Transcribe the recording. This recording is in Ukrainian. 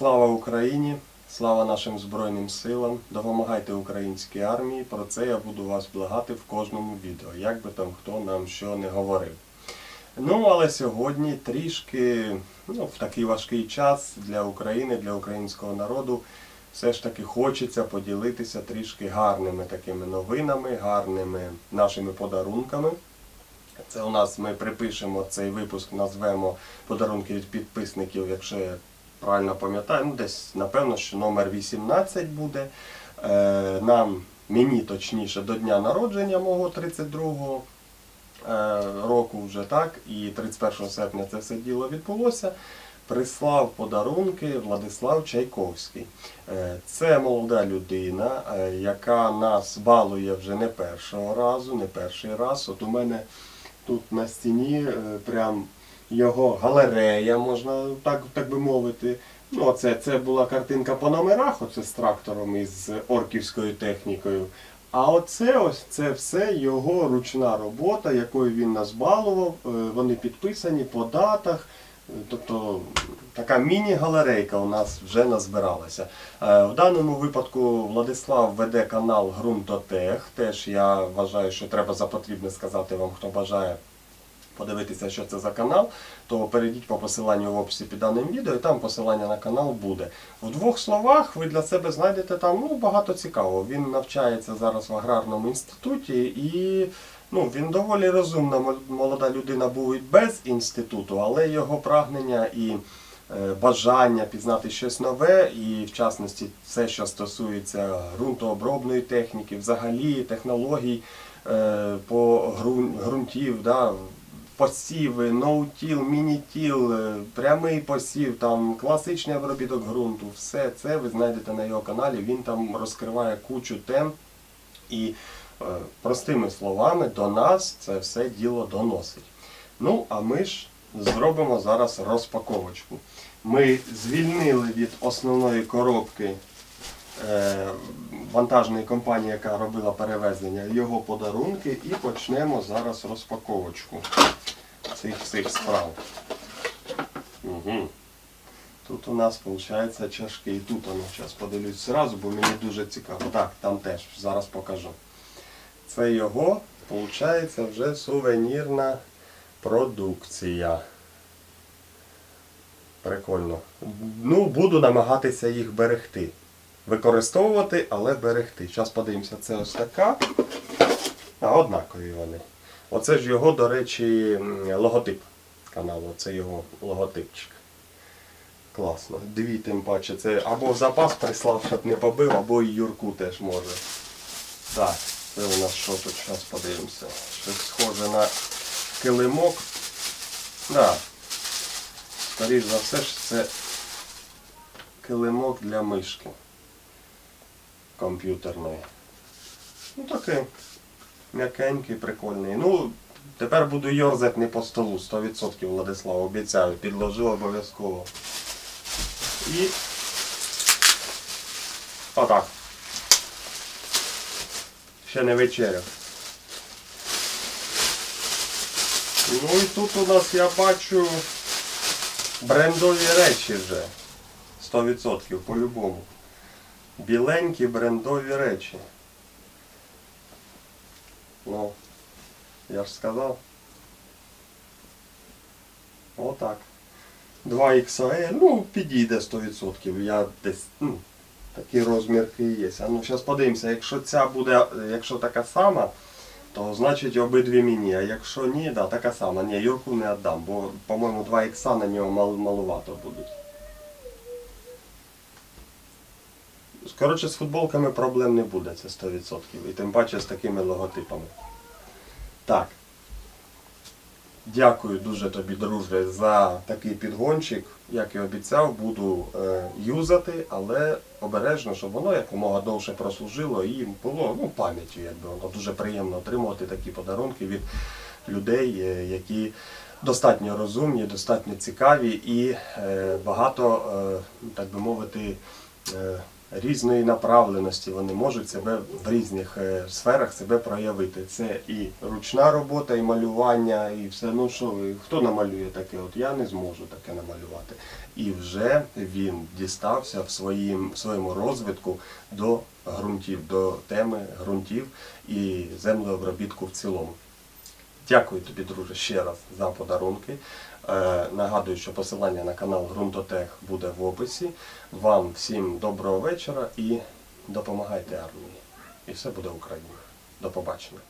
Слава Україні! Слава нашим Збройним силам! Допомагайте українській армії. Про це я буду вас благати в кожному відео, як би там хто нам що не говорив. Ну, але сьогодні трішки ну, в такий важкий час для України, для українського народу, все ж таки хочеться поділитися трішки гарними такими новинами, гарними нашими подарунками. Це у нас ми припишемо цей випуск, назвемо подарунки від підписників, якщо правильно пам'ятаю, ну десь напевно, що номер 18 буде. Е, нам, мені точніше, до дня народження мого 32-го е, року вже так, і 31 серпня це все діло відбулося. Прислав подарунки Владислав Чайковський. Е, Це молода людина, е, яка нас балує вже не першого разу, не перший раз. От у мене тут на стіні е, прям його галерея, можна так, так би мовити. Ну, оце, це була картинка по номерах, оце з трактором і з орківською технікою. А оце ось це все його ручна робота, якою він нас балував. Е, Вони підписані по датах. Е, Тобто така міні-галерейка у нас вже назбиралася. Е, В даному випадку Владислав веде канал Грунтотех. Теж я вважаю, що треба за потрібне сказати вам, хто бажає подивитися, що це за канал, то перейдіть по посиланню в описі під даним відео, і там посилання на канал буде. В двох словах ви для себе знайдете там ну, багато цікавого. Він навчається зараз в аграрному інституті і ну, він доволі розумна молода людина був і без інституту, але його прагнення і е, бажання пізнати щось нове, і в частності все, що стосується ґрунтообробної техніки, взагалі технологій е, по ґрун- ґрунтів, да, посіви, ноутіл, мінітіл, е, прямий посів, там класичний обробіток ґрунту, все це ви знайдете на його каналі. Він там розкриває кучу тем і е, простими словами до нас це все діло доносить. Ну, а ми ж зробимо зараз розпаковочку. Ми звільнили від основної коробки е, вантажної компанії, яка робила перевезення, його подарунки і почнемо зараз розпаковочку цих всіх справ. Угу. Тут у нас виходить чашки. І тут воно зараз подивлюсь зразу, бо мені дуже цікаво. Так, там теж зараз покажу. Це його, виходить, вже сувенірна продукція. Прикольно. Ну, буду намагатися їх берегти. Використовувати, але берегти. Зараз подивимося, це ось така. А, однакові вони. Оце ж його, до речі, логотип каналу. Це його логотипчик. Класно. Дві тим паче. Це або запас прислав, щоб не побив, або і Юрку теж може. Так, це у нас що тут? Зараз подивимося. Щось схоже на килимок. Да. Скоріш за все ж це килимок для мишки комп'ютерної. Ну такий м'якенький, прикольний. Ну, тепер буду йорзати не по столу, 100% Владислав, обіцяю, підложу обов'язково. І отак. Ще не вечеряв. Ну і тут у нас я бачу брендові речі вже. 100% по-любому. Біленькі брендові речі. Ну, я ж сказав. Отак. 2 XL, ну, підійде 100%. Я десь, ну, такі розмірки є. А ну, зараз подивимося, якщо ця буде, якщо така сама, то значить обидві мені. А якщо ні, да, така сама. Ні, Юрку не віддам, бо, по-моєму, 2 ікса на нього мал, малувато будуть. Коротше, з футболками проблем не буде, це 100%. І тим паче з такими логотипами. Так. Дякую дуже тобі, друже, за такий підгончик. Як і обіцяв, буду е, юзати, але обережно, щоб воно якомога довше прослужило і було ну, пам'яттю, якби воно дуже приємно отримувати такі подарунки від людей, е, які достатньо розумні, достатньо цікаві і е, багато, е, так би мовити, е, різної направленості, вони можуть себе в різних е, сферах себе проявити. Це і ручна робота, і малювання, і все. Ну що хто намалює таке? От я не зможу таке намалювати. І вже він дістався в, своїм, в своєму розвитку до ґрунтів, до теми ґрунтів і землеобробітку в цілому. Дякую тобі, друже, ще раз за подарунки. Е, нагадую, що посилання на канал Грунтотех буде в описі. Вам всім доброго вечора і допомагайте армії. І все буде Україна. До побачення.